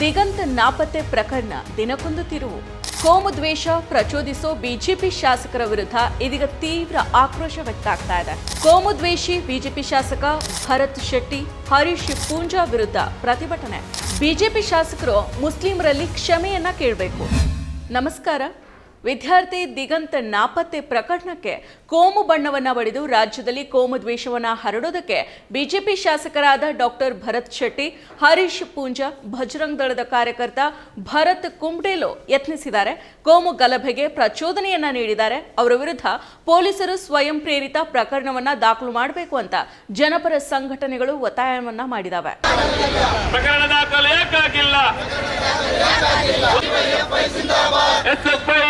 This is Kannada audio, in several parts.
ದಿಗಂತ್ ನಾಪತ್ತೆ ಪ್ರಕರಣ ದಿನಕ್ಕೊಂದು ತಿರುವು. ಕೋಮು ದ್ವೇಷ ಪ್ರಚೋದಿಸೋ ಬಿಜೆಪಿ ಶಾಸಕರ ವಿರುದ್ಧ ಇದೀಗ ತೀವ್ರ ಆಕ್ರೋಶ ವ್ಯಕ್ತ ಆಗ್ತಾ ಇದೆ. ಕೋಮು ದ್ವೇಷಿ ಬಿಜೆಪಿ ಶಾಸಕ ಭರತ್ ಶೆಟ್ಟಿ, ಹರೀಶ್ ಪೂಂಜಾ ವಿರುದ್ಧ ಪ್ರತಿಭಟನೆ. ಬಿಜೆಪಿ ಶಾಸಕರು ಮುಸ್ಲಿಮರಲ್ಲಿ ಕ್ಷಮೆಯನ್ನ ಕೇಳಬೇಕು. ನಮಸ್ಕಾರ. ವಿದ್ಯಾರ್ಥಿ ದಿಗಂತ ನಾಪತ್ತೆ ಪ್ರಕರಣಕ್ಕೆ ಕೋಮು ಬಣ್ಣವನ್ನು ಬಡಿದು ರಾಜ್ಯದಲ್ಲಿ ಕೋಮು ದ್ವೇಷವನ್ನು ಹರಡೋದಕ್ಕೆ ಬಿಜೆಪಿ ಶಾಸಕರಾದ ಡಾಕ್ಟರ್ ಭರತ್ ಶೆಟ್ಟಿ, ಹರೀಶ್ ಪೂಂಜಾ, ಭಜರಂಗ್ ದಳದ ಕಾರ್ಯಕರ್ತ ಭರತ್ ಕುಂಬ್ಡೇಲೋ ಯತ್ನಿಸಿದ್ದಾರೆ. ಕೋಮು ಗಲಭೆಗೆ ಪ್ರಚೋದನೆಯನ್ನ ನೀಡಿದ್ದಾರೆ. ಅವರ ವಿರುದ್ಧ ಪೊಲೀಸರು ಸ್ವಯಂ ಪ್ರೇರಿತ ಪ್ರಕರಣವನ್ನ ದಾಖಲು ಮಾಡಬೇಕು ಅಂತ ಜನಪರ ಸಂಘಟನೆಗಳು ಒತ್ತಾಯವನ್ನ ಮಾಡಿದಾವೆ. ಪ್ರಕರಣ ದಾಖಲು ಯಾಕಾಗಿಲ್ಲ ಎಸ್ಎಫ್ಐ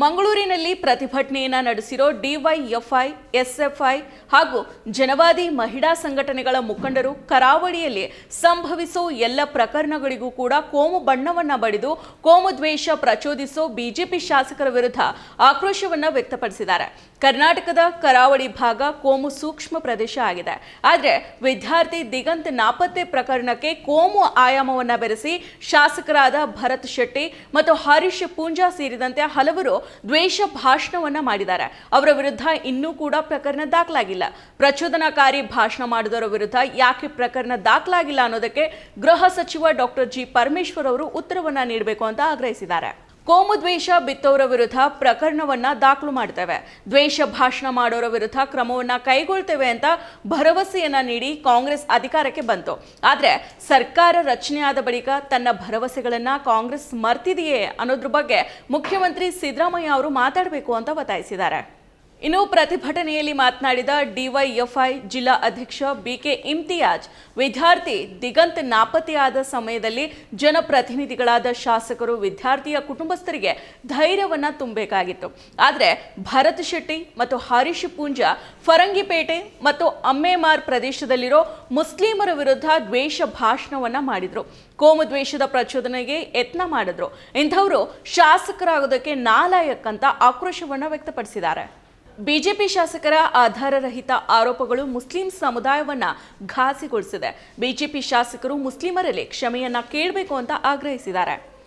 ಮಂಗಳೂರಿನಲ್ಲಿ ಪ್ರತಿಭಟನೆಯನ್ನ ನಡೆಸಿರೋ ಡಿವೈಎಫ್ಐ, ಎಸ್ಎಫ್ಐ ಹಾಗೂ ಜನವಾದಿ ಮಹಿಳಾ ಸಂಘಟನೆಗಳ ಮುಖಂಡರು ಕರಾವಳಿಯಲ್ಲಿ ಸಂಭವಿಸೋ ಎಲ್ಲ ಪ್ರಕರಣಗಳಿಗೂ ಕೂಡ ಕೋಮು ಬಣ್ಣವನ್ನು ಬಡಿದು ಕೋಮು ದ್ವೇಷ ಪ್ರಚೋದಿಸೋ ಬಿಜೆಪಿ ಶಾಸಕರ ವಿರುದ್ಧ ಆಕ್ರೋಶವನ್ನ ವ್ಯಕ್ತಪಡಿಸಿದ್ದಾರೆ. ಕರ್ನಾಟಕದ ಕರಾವಳಿ ಭಾಗ ಕೋಮು ಸೂಕ್ಷ್ಮ ಪ್ರದೇಶ ಆಗಿದೆ. ಆದರೆ ವಿದ್ಯಾರ್ಥಿ ದಿಗಂತ್ ನಾಪತ್ತೆ ಪ್ರಕರಣಕ್ಕೆ ಕೋಮು ಆಯಾಮವನ್ನ ಬೆರೆಸಿ ಶಾಸಕರಾದ ಭರತ್ ಶೆಟ್ಟಿ ಮತ್ತು ಹರೀಶ್ ಪೂಂಜಾ ಸೇರಿದಂತೆ ಹಲವರು ದ್ವೇಷ ಭಾಷಣವನ್ನ ಮಾಡಿದ್ದಾರೆ. ಅವರ ವಿರುದ್ಧ ಇನ್ನೂ ಕೂಡ ಪ್ರಕರಣ ದಾಖಲಾಗಿಲ್ಲ. ಪ್ರಚೋದನಾಕಾರಿ ಭಾಷಣ ಮಾಡಿದವರ ವಿರುದ್ಧ ಯಾಕೆ ಪ್ರಕರಣ ದಾಖಲಾಗಿಲ್ಲ ಅನ್ನೋದಕ್ಕೆ ಗೃಹ ಸಚಿವ ಡಾಕ್ಟರ್ ಜಿ ಪರಮೇಶ್ವರ್ ಅವರು ಉತ್ತರವನ್ನ ನೀಡಬೇಕು ಅಂತ ಆಗ್ರಹಿಸಿದ್ದಾರೆ. ಕೋಮು ದ್ವೇಷ ಬಿತ್ತೋರ ವಿರುದ್ಧ ಪ್ರಕರಣವನ್ನ ದಾಖಲು ಮಾಡ್ತೇವೆ. ದ್ವೇಷ ಭಾಷಣ ಮಾಡೋರ ವಿರುದ್ಧ ಕ್ರಮವನ್ನ ಕೈಗೊಳ್ತೇವೆ ಅಂತ ಭರವಸೆಯನ್ನ ನೀಡಿ ಕಾಂಗ್ರೆಸ್ ಅಧಿಕಾರಕ್ಕೆ ಬಂತು. ಆದ್ರೆ ಸರ್ಕಾರ ರಚನೆಯಾದ ಬಳಿಕ ತನ್ನ ಭರವಸೆಗಳನ್ನ ಕಾಂಗ್ರೆಸ್ ಮರ್ತಿದೆಯೇ ಅನ್ನೋದ್ರ ಬಗ್ಗೆ ಮುಖ್ಯಮಂತ್ರಿ ಸಿದ್ದರಾಮಯ್ಯ ಅವರು ಮಾತಾಡಬೇಕು ಅಂತ ಒತ್ತಾಯಿಸಿದ್ದಾರೆ. ಇನ್ನು ಪ್ರತಿಭಟನೆಯಲ್ಲಿ ಮಾತನಾಡಿದ ಡಿವೈಎಫ್ಐ ಜಿಲ್ಲಾ ಅಧ್ಯಕ್ಷ ಬಿಕೆ ಇಮ್ತಿಯಾಜ್, ವಿದ್ಯಾರ್ಥಿ ದಿಗಂತ್ ನಾಪತ್ತೆಯಾದ ಸಮಯದಲ್ಲಿ ಜನಪ್ರತಿನಿಧಿಗಳಾದ ಶಾಸಕರು, ವಿದ್ಯಾರ್ಥಿಯ ಕುಟುಂಬಸ್ಥರಿಗೆ ಧೈರ್ಯವನ್ನ ತುಂಬಬೇಕಾಗಿತ್ತು. ಆದರೆ ಭರತ್ ಶೆಟ್ಟಿ ಮತ್ತು ಹರೀಶ್ ಪೂಂಜಾ ಫರಂಗಿಪೇಟೆ ಮತ್ತು ಅಮ್ಮೇಮಾರ್ ಪ್ರದೇಶದಲ್ಲಿರೋ ಮುಸ್ಲಿಮರ ವಿರುದ್ಧ ದ್ವೇಷ ಭಾಷಣವನ್ನ ಮಾಡಿದ್ರು. ಕೋಮು ದ್ವೇಷದ ಪ್ರಚೋದನೆಗೆ ಯತ್ನ ಮಾಡಿದ್ರು. ಇಂಥವರು ಶಾಸಕರಾಗೋದಕ್ಕೆ ನಾಲಾಯಕ್ಕಂತ ಆಕ್ರೋಶವನ್ನು ವ್ಯಕ್ತಪಡಿಸಿದ್ದಾರೆ. ಬಿಜೆಪಿ ಶಾಸಕರ ಆಧಾರರಹಿತ ಆರೋಪಗಳು ಮುಸ್ಲಿಂ ಸಮುದಾಯವನ್ನ ಘಾಸಿಗೊಳಿಸಿದೆ. ಬಿಜೆಪಿ ಶಾಸಕರು ಮುಸ್ಲಿಮರಲ್ಲಿ ಕ್ಷಮೆಯನ್ನ ಕೇಳಬೇಕು ಅಂತ ಆಗ್ರಹಿಸಿದ್ದಾರೆ.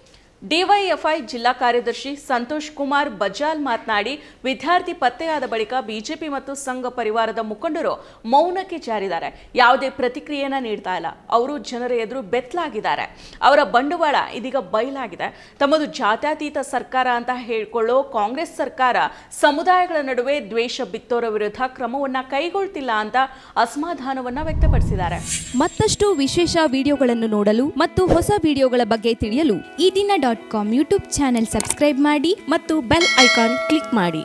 ಡಿವೈಎಫ್ಐ ಜಿಲ್ಲಾ ಕಾರ್ಯದರ್ಶಿ ಸಂತೋಷ್ ಕುಮಾರ್ ಬಜಾಲ್ ಮಾತನಾಡಿ, ವಿದ್ಯಾರ್ಥಿ ಪತ್ತೆಯಾದ ಬಳಿಕ ಬಿಜೆಪಿ ಮತ್ತು ಸಂಘ ಪರಿವಾರದ ಮುಖಂಡರು ಮೌನಕ್ಕೆ ಜಾರಿದ್ದಾರೆ. ಯಾವುದೇ ಪ್ರತಿಕ್ರಿಯೆನ ನೀಡ್ತಾ ಇಲ್ಲ. ಅವರು ಜನರ ಎದುರು ಬೆತ್ತಲಾಗಿದ್ದಾರೆ. ಅವರ ಬಂಡವಾಳ ಇದೀಗ ಬಯಲಾಗಿದೆ. ತಮ್ಮದು ಜಾತ್ಯತೀತ ಸರ್ಕಾರ ಅಂತ ಹೇಳಿಕೊಳ್ಳೋ ಕಾಂಗ್ರೆಸ್ ಸರ್ಕಾರ ಸಮುದಾಯಗಳ ನಡುವೆ ದ್ವೇಷ ಬಿತ್ತೋರ ವಿರುದ್ಧ ಕ್ರಮವನ್ನ ಕೈಗೊಳ್ತಿಲ್ಲ ಅಂತ ಅಸಮಾಧಾನವನ್ನ ವ್ಯಕ್ತಪಡಿಸಿದ್ದಾರೆ. ಮತ್ತಷ್ಟು ವಿಶೇಷ ವಿಡಿಯೋಗಳನ್ನು ನೋಡಲು ಮತ್ತು ಹೊಸ ವಿಡಿಯೋಗಳ ಬಗ್ಗೆ ತಿಳಿಯಲು Ee Dina dot com YouTube channel subscribe ಮಾಡಿ ಮತ್ತು ಬೆಲ್ ಐಕಾನ್ ಕ್ಲಿಕ್ ಮಾಡಿ.